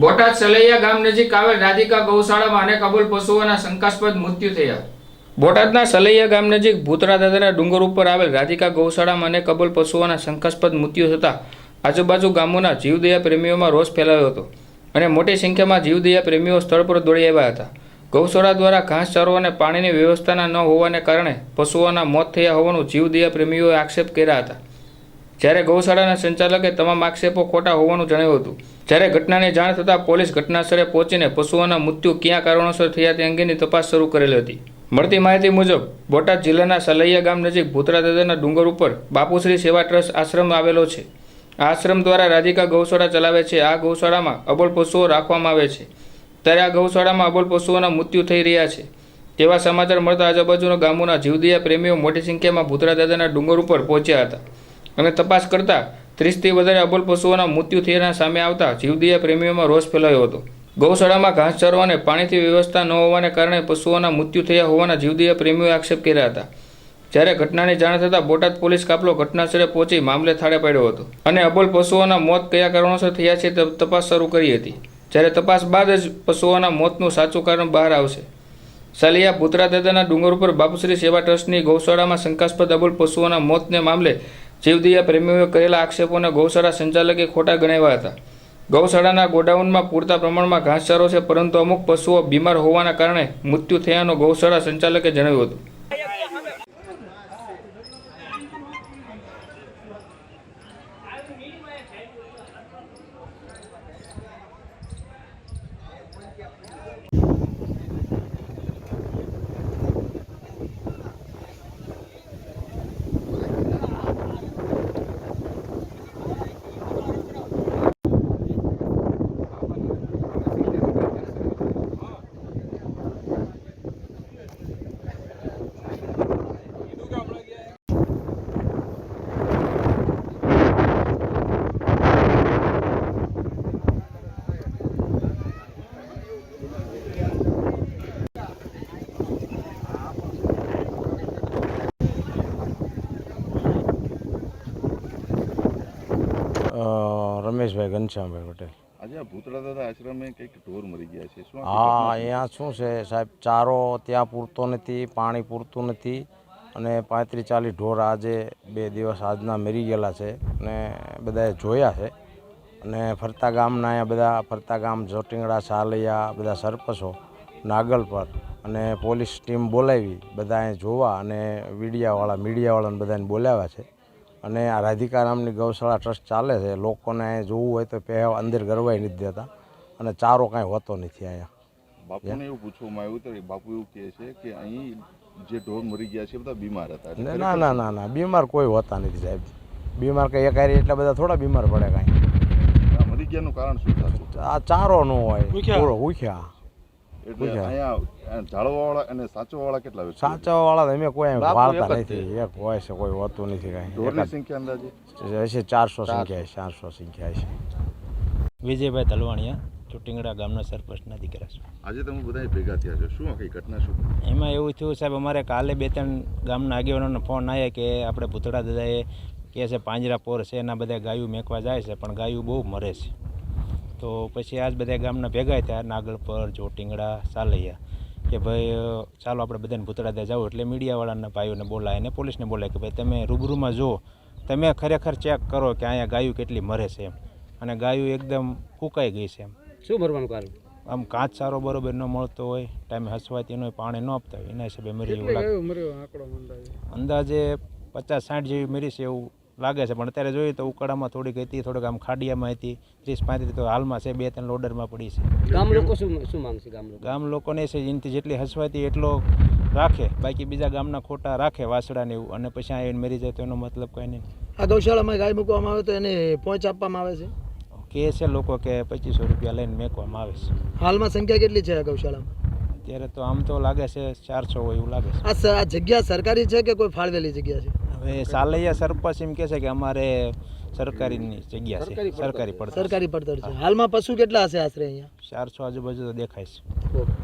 બોટાદ સલૈયા ગામ નજીક આવેલ રાધિકા ગૌશાળામાં અનેક અબોલ પશુઓના શંકાસ્પદ મૃત્યુ થયા. બોટાદના સલૈયા ગામ નજીક ભૂતરા દાદાના ડુંગર ઉપર આવેલ રાધિકા ગૌશાળામાં અનેક અબોલ પશુઓના શંકાસ્પદ મૃત્યુ થતાં આજુબાજુ ગામોના જીવદયા પ્રેમીઓમાં રોષ ફેલાયો હતો અને મોટી સંખ્યામાં જીવદયા પ્રેમીઓ સ્થળ પર દોડી આવ્યા હતા. ગૌશાળા દ્વારા ઘાસચારો અને પાણીની વ્યવસ્થાના ન હોવાને કારણે પશુઓના મોત થયા હોવાનું જીવદયા પ્રેમીઓએ આક્ષેપ કર્યા હતા. જ્યારે ગૌશાળાના સંચાલકે તમામ આક્ષેપો ખોટા હોવાનું જણાવ્યું હતું. જ્યારે ઘટનાની જાણ થતાં પોલીસ ઘટનાસ્થળે પહોંચીને પશુઓના મૃત્યુ ક્યાં કારણોસર થયા તે અંગેની તપાસ શરૂ કરેલી હતી. મળતી માહિતી મુજબ, બોટાદ જિલ્લાના સલૈયા ગામ નજીક ભૂતરા દાદાના ડુંગર ઉપર બાપુશ્રી સેવા ટ્રસ્ટ આશ્રમ આવેલો છે. આશ્રમ દ્વારા રાધિકા ગૌશાળા ચલાવે છે. આ ગૌશાળામાં અબોલ પશુઓ રાખવામાં આવે છે. ત્યારે આ ગૌશાળામાં અબોલ પશુઓના મૃત્યુ થઈ રહ્યા છે. તેવા સમાચાર મળતા આજુબાજુના ગામોના જીવદિયા પ્રેમીઓ મોટી સંખ્યામાં ભૂતરા દાદાના ડુંગર ઉપર પહોંચ્યા હતા. અને તપાસ કરતા ત્રીસથી વધારે અબોલ પશુઓના મૃત્યુ થયાના સામે આવતા જીવદયા પ્રેમીઓમાં રોષ ફેલાયો હતો. ગૌશાળામાં ઘાસચારો અને પાણીથી વ્યવસ્થા ન હોવાને કારણે પશુઓના મૃત્યુ થયા હોવાના જીવદયા પ્રેમીઓએ આક્ષેપ કર્યા હતા. જ્યારે ઘટનાની જાણ થતાં બોટાદ પોલીસ કાફલો ઘટનાસ્થળે પહોંચી મામલે થાળે પાડ્યો હતો અને અબોલ પશુઓના મોત કયા કારણોસર થયા છે તપાસ શરૂ કરી હતી. જ્યારે તપાસ બાદ જ પશુઓના મોતનું સાચું કારણ બહાર આવશે. સાલિયા પુત્રા દાદાના ડુંગર ઉપર બાપુશ્રી સેવા ટ્રસ્ટની ગૌશાળામાં શંકાસ્પદ અબોલ પશુઓના મોતને મામલે જીવદયા પ્રેમીઓએ કરેલા આક્ષેપોને ગૌશાળા સંચાલકે ખોટા ગણાવ્યા હતા. ગૌશાળાના ગોડાઉનમાં પૂરતા પ્રમાણમાં ઘાસચારો છે, પરંતુ અમુક પશુઓ બીમાર હોવાના કારણે મૃત્યુ થયાનો ગૌશાળા સંચાલકે જણાવ્યું હતું. રમેશભાઈ ઘનશ્યામભાઈ પટેલ. આજે આ ભૂતળા દાદા આશ્રમે કંઈક ઢોર મરી ગયા છે. શું હા અહીંયા શું છે સાહેબ? ચારો ત્યાં પૂરતો નથી પાણી પૂરતું નથી અને પાંત્રીસ ચાલીસ ઢોર આજે બે દિવસ આજના મરી ગયેલા છે અને બધાએ જોયા છે. અને ફરતા ગામના અહીંયા બધા ફરતા ગામ જોટિંગડા સાલૈયા બધા સરપંચો નાગલ પર અને પોલીસ ટીમ બોલાવી બધા અહીંયા જોવા અને મીડિયાવાળા મીડિયાવાળાને બધાને બોલાવ્યા છે. અને આ રાધિકા નામની ગૌશાળા ટ્રસ્ટ ચાલે છે. લોકોને અહીંયા જોવું હોય તો પહેવા અંદર ગરવાઈ નથી દેતા. અને ચારો કાંઈ હોતો નથી અહીંયા. બાપુને એવું પૂછવામાં આવ્યું તો બાપુ એવું કહે છે કે અહીં જે ઢોર મરી ગયા છે એ બધા બીમાર હતા. ના ના ના ના બીમાર કોઈ હોતા નથી સાહેબ. બીમાર કંઈ એક હારી એટલા બધા થોડા બીમાર પડે કાંઈ. આ મરી ગયાનું કારણ શું થતું આ ચારો ન હોય. ઉખ્યા. એટલે અહીંયા ઝાડવાવાળા અને સાચવાવાળા કેટલા વ્યક્તિ સાચા અમે કોઈ વાળતા નથી. એક હોય છે કોઈ હોતું નથી ઢોરની સંખ્યા અંદાજે? હશે ચારસો સંખ્યા છે ચારસો સંખ્યા છે વિજયભાઈ તલવાણીયા ચુટિંગડા ગામના સરપંચના દીકરા છે. આજે તમે બધા ભેગા થયા છો. શું આખી ઘટના શું? એમાં એવું થયું સાહેબ અમારે કાલે બે ત્રણ ગામના આગેવાનોનો ફોન આવ્યા કે આપણે ભૂતળા દાદાએ કહે છે પાંજરા પોર છે એના બધા ગાયું મેકવા જાય છે પણ ગાયું બહુ મરે છે. તો પછી આજ બધા ગામના ભેગા થયા નાગલ પર ચોટીંગડા સાલૈયા. કે ભાઈ ચાલો આપણે બધાને ભૂતળા ત્યાં જાવ એટલે મીડિયાવાળાના ભાઈઓને બોલાય અને પોલીસને બોલાય કે ભાઈ તમે રૂબરૂમાં જો તમે ખરેખર ચેક કરો કે અહીંયા ગાયું કેટલી મરે છે એમ. અને ગાયું એકદમ ફૂંકાઈ ગઈ છે એમ. શું મરવાનું કારણ? આમ કાચ સારો બરોબર ન મળતો હોય ટાઈમે હસવાતી હોય પાણી ન આપતા હોય એના હિસાબે મરી એવું અંદાજે. પચાસ સાઠ જેવી મરી છે એવું લાગે છે. પણ અત્યારે જોઈએ તો ઉકાળામાં થોડીક હતી થોડીક આમ ખાડિયામાં હતી ત્રીસ પાંત્રીસ તો હાલમાં છે બે ત્રણ લોડરમાં પડી છે. ગામ લોકો શું શું માંગશે ગામ લોકો? ગામ લોકોને છે એનાથી જેટલી હસવાતી એટલો રાખે. બાકી બીજા ગામના ખોટા રાખે વાસડાને એવું. અને પછી આ મરી જાય તો એનો મતલબ કંઈ નહીં. આ ગૌશાળામાં ગાય મૂકવામાં આવે તો એને પહોંચ આપવામાં આવે છે? કે છે લોકો કે પચીસો રૂપિયા લઈને મેકવામાં આવે છે. હાલમાં સંખ્યા કેટલી છે આ ગૌશાળામાં? અત્યારે તો આમ તો લાગે છે ચારસો હોય એવું લાગે છે. આ આ જગ્યા સરકારી છે કે કોઈ ફાળવેલી જગ્યા છે? સાલૈયા સરપંચ એમ કહે છે કે અમારે સરકારીની જગ્યા છે સરકારી પડતર સરકારી પડતર છે. હાલમાં પશુ કેટલા હશે આશરે અહીંયા? ચારસો આજુબાજુ તો દેખાય છે.